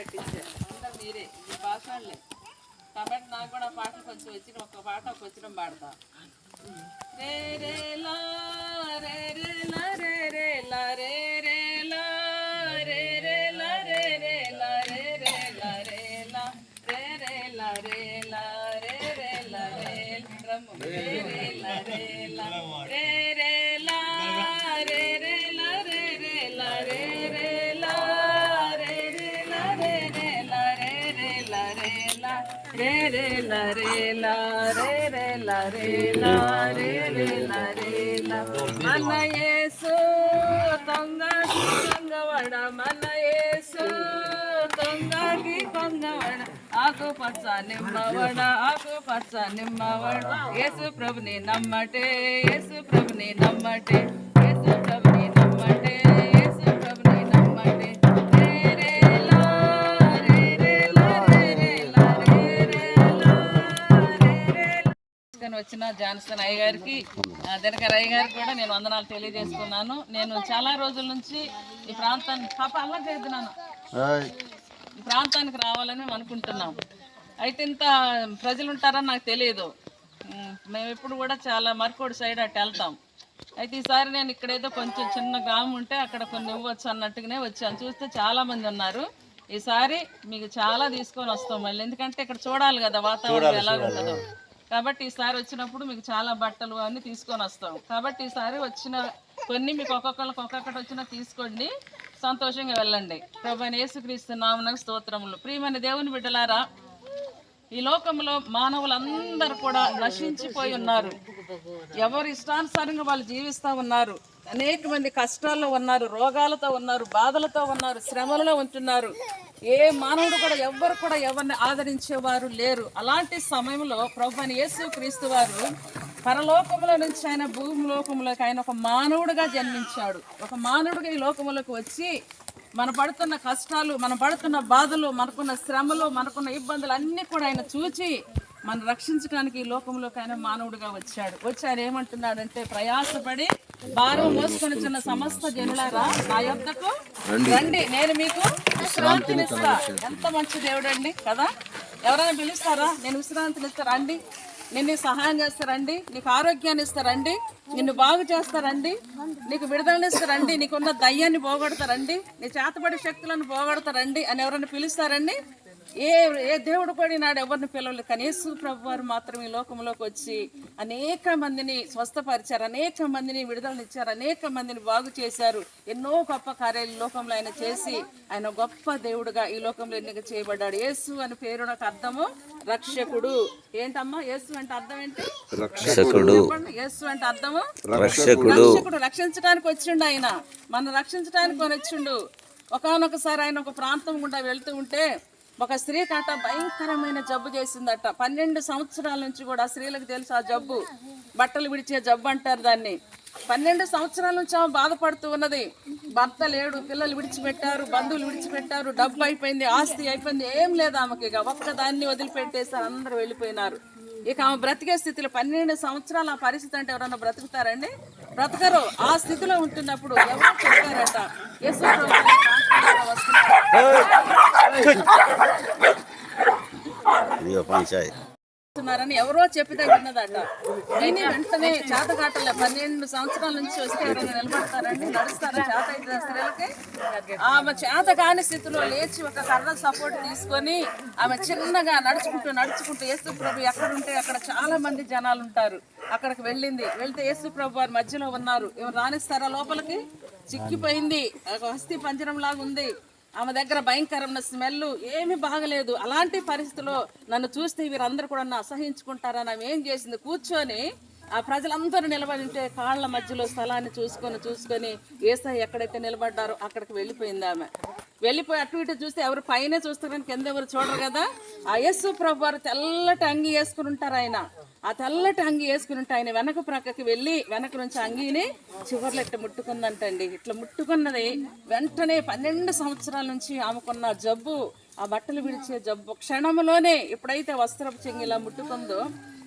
కట్టించారు అందరు మీరే ఇది కాబట్టి నాకు కూడా కొంచెం వచ్చిన ఒక పాట ఒక వచ్చిన పాడతా రే రే లా రే రే లా రే రే లా రే రే లా రే రే లా రే రే లా రే రే లా రే లా రే రే లా రే లా రే రే లా రే రే లా రే లా రే రే లా రే లా రే రే లా రే లా మన యేసు తొంగకి కొంగవడ మన యేసు తొంగకి కొంగవడ ఆకు పచ్చ నిమ్మవడ ఆకు పచ్చ నిమ్మవడ. యేసు ప్రభుని నమ్మటే యేసు ప్రభుని నమ్మటే యేసు ప్రభుని వచ్చిన జాన్సన్ అయ్య గారికి ఆ, దినకర్ అయ్య గారికి కూడా నేను వందనాలు తెలియజేస్తున్నాను నేను చాలా రోజుల నుంచి ఈ ప్రాంతాన్ని పాప అలా చేస్తున్నాను. ఈ ప్రాంతానికి రావాలని అనుకుంటున్నాం. అయితే ఇంత ప్రజలు ఉంటారని నాకు తెలియదు. మేము ఎప్పుడు కూడా చాలా మర్కోడు సైడ్ అటు వెళ్తాం. అయితే ఈసారి నేను ఇక్కడేదో కొంచెం చిన్న గ్రామం ఉంటే అక్కడ కొన్ని ఇవ్వచ్చు అన్నట్టుగానే వచ్చాను. చూస్తే చాలా మంది ఉన్నారు. ఈసారి మీకు చాలా తీసుకొని వస్తాం మళ్ళీ. ఎందుకంటే ఇక్కడ చూడాలి కదా వాతావరణం ఎలా ఉంటుందో కాబట్టి ఈసారి వచ్చినప్పుడు మీకు చాలా బట్టలు అన్నీ తీసుకొని వస్తాం. కాబట్టి ఈసారి వచ్చిన కొన్ని మీకు ఒక్కొక్కరికి ఒక్కొక్కటి వచ్చినా తీసుకోండి. సంతోషంగా వెళ్ళండి. ప్రభు యేసుక్రీస్తు నామనకు స్తోత్రములు. ప్రియమైన దేవుని బిడ్డలారా ఈ లోకంలో మానవులందరూ కూడా నశించిపోయి ఉన్నారు. ఎవరు ఇష్టానుసారంగా వాళ్ళు జీవిస్తూ ఉన్నారు. అనేక మంది కష్టాల్లో ఉన్నారు రోగాలతో ఉన్నారు బాధలతో ఉన్నారు శ్రమలలో ఉంటున్నారు. ఏ మానవుడు కూడా ఎవ్వరు కూడా ఎవరిని ఆదరించేవారు లేరు. అలాంటి సమయంలో ప్రభు అని యేసు క్రీస్తు వారు పరలోకంలో నుంచి ఆయన భూమి లోకంలోకి ఆయన ఒక మానవుడిగా జన్మించాడు. ఒక మానవుడిగా ఈ లోకంలోకి వచ్చి మన పడుతున్న కష్టాలు మన పడుతున్న బాధలు మనకున్న శ్రమలు మనకున్న ఇబ్బందులు అన్నీ కూడా ఆయన చూచి మనం రక్షించడానికి ఈ లోకంలోకి ఆయన మానవుడిగా వచ్చాడు. వచ్చి ఆయన ఏమంటున్నాడంటే ప్రయాసపడి భారం మోసుకొని చిన్న సమస్త జనులారా నా యొద్దకు రండి. నేను మీకు విశ్రాంతినిస్తా. ఎంత మంచి దేవుడండి కదా? ఎవరైనా పిలుస్తారా? నేను విశ్రాంతిని ఇస్తారా అండి నిన్ను సహాయం చేస్తారండి నీకు ఆరోగ్యాన్ని ఇస్తారండి నిన్ను బాగు చేస్తారండి నీకు విడుదలని ఇస్తారండి నీకున్న దయ్యాన్ని పోగొడతారండి నీ చేతబడి శక్తులను పోగొడతారండి అని ఎవరైనా పిలుస్తారండి? ఏ ఏ దేవుడు కూడా నాడు ఎవరిని పిలవలేదు. కానీ యేసు ప్రభు వారు మాత్రం ఈ లోకంలోకి వచ్చి అనేక మందిని స్వస్థపరిచారు అనేక మందిని విడుదలనిచ్చారు అనేక మందిని బాగు చేశారు. ఎన్నో గొప్ప కార్యాలు లోకంలో ఆయన చేసి ఆయన గొప్ప దేవుడుగా ఈ లోకంలో ఎన్నిక చేయబడ్డాడు. యేసు అని పేరు నాకు అర్థము రక్షకుడు. ఏంటమ్మా? యేసు అంటే అర్థం ఏంటి? రక్షకుడు. యేసు అంటే అర్థము? రక్షకుడు. రక్షకుడు. రక్షించడానికి వచ్చిండు ఆయన. మన రక్షించడానికి కొని వచ్చిండు. ఒకనొకసారి ఆయన ఒక ప్రాంతం గుండా వెళ్తూ ఉంటే ఒక స్త్రీ భయంకరమైన జబ్బు చేసిందట. పన్నెండు సంవత్సరాల నుంచి కూడా స్త్రీలకు తెలుసు ఆ జబ్బు. బట్టలు విడిచే జబ్బు అంటారు దాన్ని. పన్నెండు సంవత్సరాల నుంచి ఆమె బాధపడుతూ ఉన్నది. భర్త లేడు పిల్లలు విడిచిపెట్టారు బంధువులు విడిచిపెట్టారు డబ్బు అయిపోయింది ఆస్తి అయిపోయింది ఏం లేదు ఆమెకి ఇక. ఒక్క దాన్ని వదిలిపెట్టేసారు అందరూ వెళ్ళిపోయినారు. ఇక ఆమె బ్రతికే స్థితిలో పన్నెండు సంవత్సరాల ఆ పరిస్థితి అంటే ఎవరన్నా బ్రతుకుతారండి? బ్రతకరు. ఆ స్థితిలో ఉంటున్నప్పుడు ఎవరో చెప్పారట యేసు 哎哎哎没有放下 చేస్తున్నారని ఎవరో చెప్పితే విన్నదట. దీని వెంటనే చేతగాటలే. పన్నెండు సంవత్సరాల నుంచి వస్తే ఎవరైనా నిలబడతారండి నడుస్తారా చేత అయితే స్త్రీలకి? ఆమె చేత కాని స్థితిలో లేచి ఒక కర్ర సపోర్ట్ తీసుకొని ఆమె చిన్నగా నడుచుకుంటూ నడుచుకుంటూ యేసు ప్రభు ఎక్కడ ఉంటే అక్కడ చాలా మంది జనాలు ఉంటారు. అక్కడికి వెళ్ళింది. వెళ్తే యేసు ప్రభు వారి మధ్యలో ఉన్నారు. ఎవరు రాణిస్తారా లోపలికి? చిక్కిపోయింది. ఒక హస్తి పంజరం లాగా ఉంది ఆమె దగ్గర భయంకరమైన స్మెల్ ఏమీ బాగలేదు. అలాంటి పరిస్థితిలో నన్ను చూస్తే వీరందరూ కూడా నన్ను అసహించుకుంటారని ఆమె ఏం చేసింది? కూర్చొని ఆ ప్రజలందరూ నిలబడి ఉంటే కాళ్ళ మధ్యలో స్థలాన్ని చూసుకొని చూసుకొని ఏసై ఎక్కడైతే నిలబడ్డారో అక్కడికి వెళ్ళిపోయింది ఆమె. వెళ్ళిపోయి అటు ఇటు చూస్తే ఎవరు పైన చూస్తారని కింద ఎవరు చూడరు కదా? ఆ యేసు ప్రభు వారు తెల్లటి అంగి వేసుకుని ఉంటారు ఆయన. ఆ తెల్లటి అంగి వేసుకుని ఉంటే ఆయన వెనక ప్రక్కకి వెళ్ళి వెనక నుంచి అంగీని చివర్లో ఇట్లా ముట్టుకుందంటండి. ఇట్లా ముట్టుకున్నది వెంటనే పన్నెండు సంవత్సరాల నుంచి ఆమెకున్న జబ్బు ఆ బట్టలు విడిచే జబ్బు క్షణంలోనే ఎప్పుడైతే వస్త్రపు చెంగిలా ముట్టుకుందో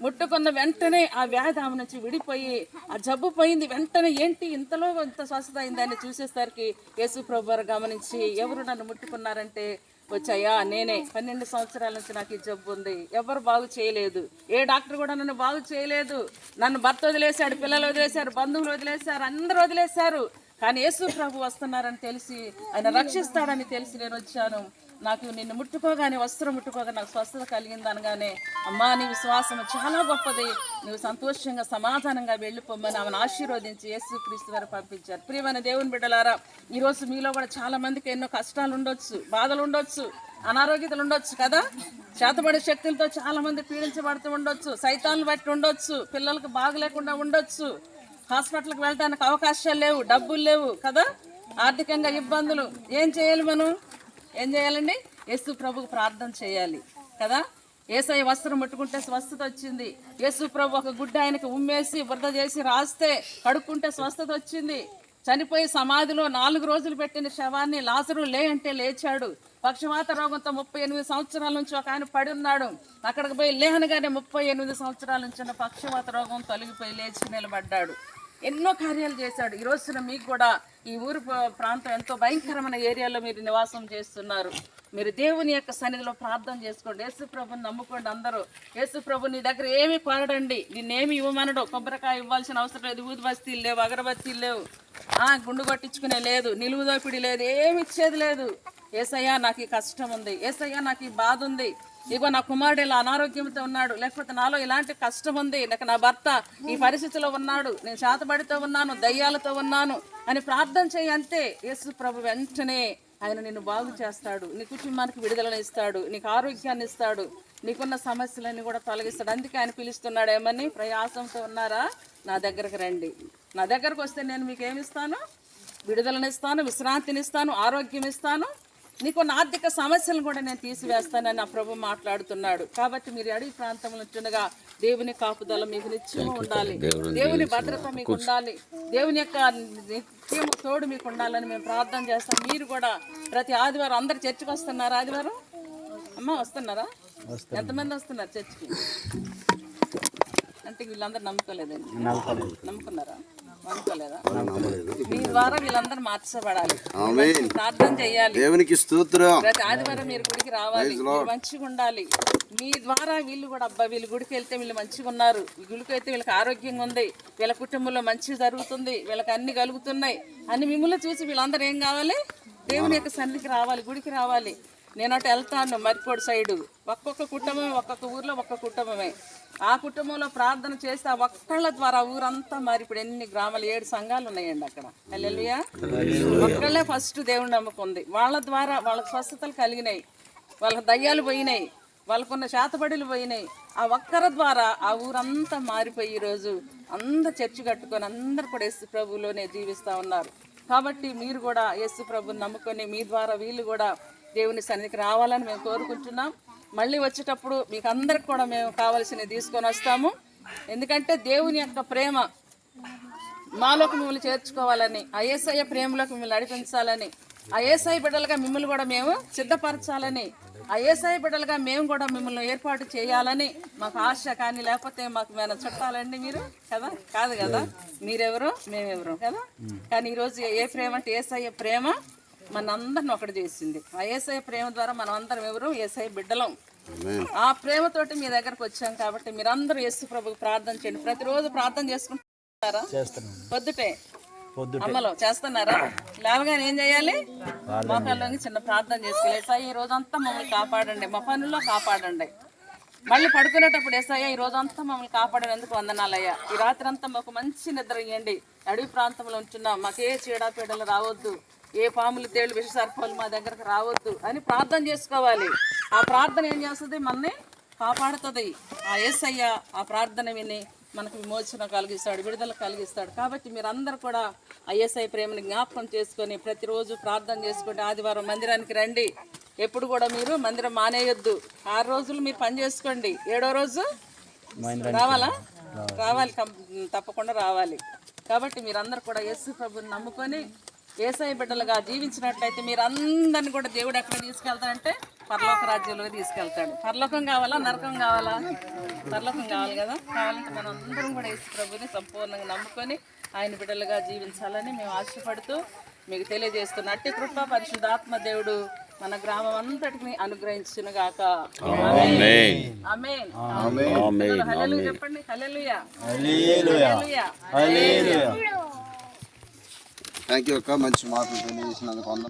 ముట్టుకున్న వెంటనే ఆ వ్యాధి ఆమె నుంచి విడిపోయి ఆ జబ్బు పోయింది వెంటనే ఏంటి ఇంతలో ఇంత స్వస్థత అయిందని చూసేసరికి యేసు ప్రభు గమనించి ఎవరు నన్ను ముట్టుకున్నారంటే వచ్చాయా? నేనే. పన్నెండు సంవత్సరాల నుంచి నాకు ఈ జబ్బు ఉంది. ఎవరు బాగు చేయలేదు. ఏ డాక్టర్ కూడా నన్ను బాగు చేయలేదు. నన్ను భర్త వదిలేశాడు పిల్లలు వదిలేశారు బంధువులు వదిలేశారు అందరూ వదిలేశారు. కానీ యేసు ప్రభు వస్తున్నారని తెలిసి ఆయన రక్షిస్తాడని తెలిసి నేను వచ్చాను. నాకు నిన్ను ముట్టుకోగానే వస్త్రం ముట్టుకోగా నాకు స్వస్థత కలిగింది అనగానే అమ్మా నీ విశ్వాసం చాలా గొప్పది. నువ్వు సంతోషంగా సమాధానంగా వెళ్ళిపోమ్మని ఆమెను ఆశీర్వదించి యేసుక్రీస్తు వారు పంపించారు. ప్రియమైన దేవుని బిడ్డలారా ఈరోజు మీలో కూడా చాలా మందికి ఎన్నో కష్టాలు ఉండొచ్చు బాధలు ఉండొచ్చు అనారోగ్యతలు ఉండొచ్చు కదా? చేతబడే శక్తులతో చాలా మంది పీడించబడుతూ ఉండొచ్చు సైతాన్ని బట్టి ఉండొచ్చు పిల్లలకు బాగలేకుండా ఉండొచ్చు హాస్పిటల్కి వెళ్ళడానికి అవకాశాలు లేవు డబ్బులు లేవు కదా? ఆర్థికంగా ఇబ్బందులు ఏం చేయాలి మనం? ఏం చేయాలండి? యేసు ప్రభుకు ప్రార్థన చేయాలి కదా? ఏసఐ వస్త్రం ముట్టుకుంటే స్వస్థత వచ్చింది. యేసు ప్రభు ఒక గుడ్డ ఆయనకి ఉమ్మేసి బురద చేసి రాస్తే కడుక్కుంటే స్వస్థత వచ్చింది. చనిపోయి సమాధిలో నాలుగు రోజులు పెట్టిన శవాన్ని లాజరు లే అంటే లేచాడు. పక్షవాత రోగంతో ముప్పై ఎనిమిది సంవత్సరాల నుంచి ఒక ఆయన పడి ఉన్నాడు. అక్కడికి పోయి లేహనగానే ముప్పై ఎనిమిది సంవత్సరాల నుంచి పక్షవాత రోగం తొలగిపోయి లేచి నిలబడ్డాడు. ఎన్నో కార్యాలు చేశాడు. ఈ రోజున మీకు కూడా ఈ ఊరు ప్రాంతం ఎంతో భయంకరమైన ఏరియాలో మీరు నివాసం చేస్తున్నారు. మీరు దేవుని యొక్క సన్నిధిలో ప్రార్థన చేసుకోండి. యేసు ప్రభుని నమ్ముకోండి అందరూ. యేసు ప్రభు నీ దగ్గర ఏమి కొనడండి నిన్నేమి ఇవ్వమనడు. కొబ్బరికాయ ఇవ్వాల్సిన అవసరం లేదు. ఊది బస్తీలు లేవు అగరబత్తీలు లేవు. ఆ గుండు కొట్టించుకునే లేదు. నిలువు దోపిడి లేదు. ఏమి ఇచ్చేది లేదు. ఏసయ్యా నాకు ఈ కష్టం ఉంది. ఏసయ్యా నాకు ఈ బాధ ఉంది. ఇగో నా కుమారుడు ఇలా అనారోగ్యంతో ఉన్నాడు. లేకపోతే నాలో ఇలాంటి కష్టం ఉంది. నాకు నా భర్త ఈ పరిస్థితిలో ఉన్నాడు. నేను శాతబడితో ఉన్నాను దయ్యాలతో ఉన్నాను అని ప్రార్థన చేయి అంతే. యేసు ప్రభు వెంటనే ఆయన నిన్ను బాగు చేస్తాడు. నీ కుటుంబానికి విడుదలను ఇస్తాడు. నీకు ఆరోగ్యాన్ని ఇస్తాడు. నీకున్న సమస్యలన్నీ కూడా తొలగిస్తాడు. అందుకే ఆయన పిలుస్తున్నాడు. ఏమని? ప్రయాసంతో ఉన్నారా? నా దగ్గరకు రండి. నా దగ్గరకు వస్తే నేను మీకు ఏమిస్తాను విడుదలనిస్తాను విశ్రాంతినిస్తాను ఆరోగ్యం ఇస్తాను. నీకున్న ఆర్థిక సమస్యలను కూడా నేను తీసివేస్తానని నా ప్రభు మాట్లాడుతున్నాడు. కాబట్టి మీరు అడవి ప్రాంతంలో ఉంటుండగా దేవుని కాపుదల మీకు నిత్యము ఉండాలి. దేవుని భద్రత మీకు ఉండాలి. దేవుని యొక్క నిత్యము తోడు మీకు ఉండాలని మేము ప్రార్థన చేస్తాం. మీరు కూడా ప్రతి ఆదివారం అందరు చర్చికి వస్తున్నారా ఆదివారం? అమ్మ వస్తున్నారా? ఎంతమంది వస్తున్నారు చర్చికి? అంటే వీళ్ళందరూ నమ్ముకోలేదండి. నమ్ముకున్నారా? మీ ద్వారా వీళ్ళందరూ మార్చబడాలి. ప్రార్థన చేయాలి. దేవునికి స్తోత్రం. ప్రతి ఆదివారం మీరు గుడికి రావాలి. మంచిగా ఉండాలి. మీ ద్వారా వీళ్ళు కూడా అబ్బా వీళ్ళు గుడికి వెళ్తే వీళ్ళు మంచిగా ఉన్నారు. గుడికి వెళ్తే వీళ్ళకి ఆరోగ్యంగా ఉంది. వీళ్ళ కుటుంబంలో మంచి జరుగుతుంది. వీళ్ళకి అన్ని కలుగుతున్నాయి. అని మిమ్మల్ని చూసి వీళ్ళందరూ ఏం కావాలి? దేవుని యొక్క సన్నిధికి రావాలి గుడికి రావాలి. నేను అటు వెళ్తాను మరిపోడు సైడు. ఒక్కొక్క కుటుంబమే ఒక్కొక్క ఊర్లో ఒక్కొక్క కుటుంబమే. ఆ కుటుంబంలో ప్రార్థన చేస్తే ఆ ఒక్కళ్ళ ద్వారా ఊరంతా మరి ఇప్పుడు ఎన్ని గ్రామాలు ఏడు సంఘాలు ఉన్నాయండి అక్కడ. హల్లెలూయా. ఒక్కళ్ళే ఫస్ట్ దేవుని నమ్ముకుంది. వాళ్ళ ద్వారా వాళ్ళకి స్వస్థతలు కలిగినాయి. వాళ్ళకి దయ్యాలు పోయినాయి. వాళ్ళకున్న శాతబడులు పోయినాయి. ఆ ఒక్కరి ద్వారా ఆ ఊరంతా మారిపోయి ఈరోజు అందరు చర్చి కట్టుకొని అందరు కూడా యేసు ప్రభువులోనే జీవిస్తూ ఉన్నారు. కాబట్టి మీరు కూడా యేసు ప్రభుని నమ్ముకొని మీ ద్వారా వీళ్ళు కూడా దేవుని సన్నిధికి రావాలని మేము కోరుకుంటున్నాం. మళ్ళీ వచ్చేటప్పుడు మీకు అందరికి కూడా మేము కావాల్సినవి తీసుకొని వస్తాము. ఎందుకంటే దేవుని యొక్క ప్రేమ మాలోకి మిమ్మల్ని చేర్చుకోవాలని ఆ ప్రేమలోకి మిమ్మల్ని నడిపించాలని ఆ బిడ్డలుగా మిమ్మల్ని కూడా మేము సిద్ధపరచాలని ఆ బిడ్డలుగా మేము కూడా మిమ్మల్ని ఏర్పాటు చేయాలని మాకు ఆశ కానీ లేకపోతే మాకు మేము చుట్టాలండి మీరు? కదా? కాదు కదా? మీరెవరు? మేమెవరు? కదా? కానీ ఈరోజు ఏ ప్రేమ అంటే ఏసఐ ప్రేమ. మనందరిని ఒకటి చేసింది. ఆ ఏసఐ ప్రేమ ద్వారా మనం అందరం ఎవరు? ఏసఐ బిడ్డలం. ఆ ప్రేమతోటి మీ దగ్గరకు వచ్చాం కాబట్టి మీరందరూ యేసు ప్రభుకు ప్రార్థన చేయండి. ప్రతిరోజు ప్రార్థన చేసుకుంటారా? పొద్దుటే? అమ్మలో చేస్తున్నారా? లేవగానే ఏం చేయాలి? మోకాల్లోకి చిన్న ప్రార్థన చేసుకోవాలి. ఎస్ఐ ఈ రోజంతా మమ్మల్ని కాపాడండి. మా పనుల్లో కాపాడండి. మళ్ళీ పడుకునేటప్పుడు ఎస్ఐ ఈ రోజంతా మమ్మల్ని కాపాడినందుకు వందనాలయ్యా? ఈ రాత్రి అంతా మాకు మంచి నిద్ర ఇవ్వండి అడవి ప్రాంతంలో ఉంటున్నాం. మాకు చీడపీడలు రావద్దు. ఏ పాములు తేళ్ళు విష సర్పాలు మా దగ్గరకు రావద్దు అని ప్రార్థన చేసుకోవాలి. ఆ ప్రార్థన ఏం చేస్తుంది? మనని కాపాడుతుంది. ఆ యేసయ్య ఆ ప్రార్థన విని మనకు విమోచన కలిగిస్తాడు విడుదల కలిగిస్తాడు. కాబట్టి మీరందరూ కూడా ఆ యేసయ్య ప్రేమని జ్ఞాపకం చేసుకొని ప్రతిరోజు ప్రార్థన చేసుకుంటే ఆదివారం మందిరానికి రండి. ఎప్పుడు కూడా మీరు మందిరం మానేయొద్దు. ఆరు రోజులు మీరు పని చేసుకోండి. ఏడో రోజు రావాలా? రావాలి. తప్పకుండా రావాలి. కాబట్టి మీరందరూ కూడా యేసు ప్రభుని నమ్ముకొని ఏసై బిడ్డలుగా జీవించినట్లయితే మీరు అందరిని కూడా దేవుడు ఎక్కడ తీసుకెళ్తాడంటే పరలోక రాజ్యంలో తీసుకెళ్తాడు. పరలోకం కావాలా? నరకం కావాలా? పరలోకం కావాలి కదా? కావాలంటే మనం అందరం కూడా యేసు ప్రభుని సంపూర్ణంగా నమ్ముకొని ఆయన బిడ్డలుగా జీవించాలని మేము ఆశపడుతూ మీకు తెలియజేస్తున్న అట్టి కృప పరిశుద్ధాత్మ దేవుడు మన గ్రామం అంతటిని అనుగ్రహించును గాక ఆమేన్. ఆమేన్. ఆమేన్. హల్లెలూయా చెప్పండి. హల్లెలూయా. హల్లెలూయా. హల్లెలూయా. హల్లెలూయా. థ్యాంక్ యూ అక్క. మంచి మాటలు తెలియజేసినందుకు అందరూ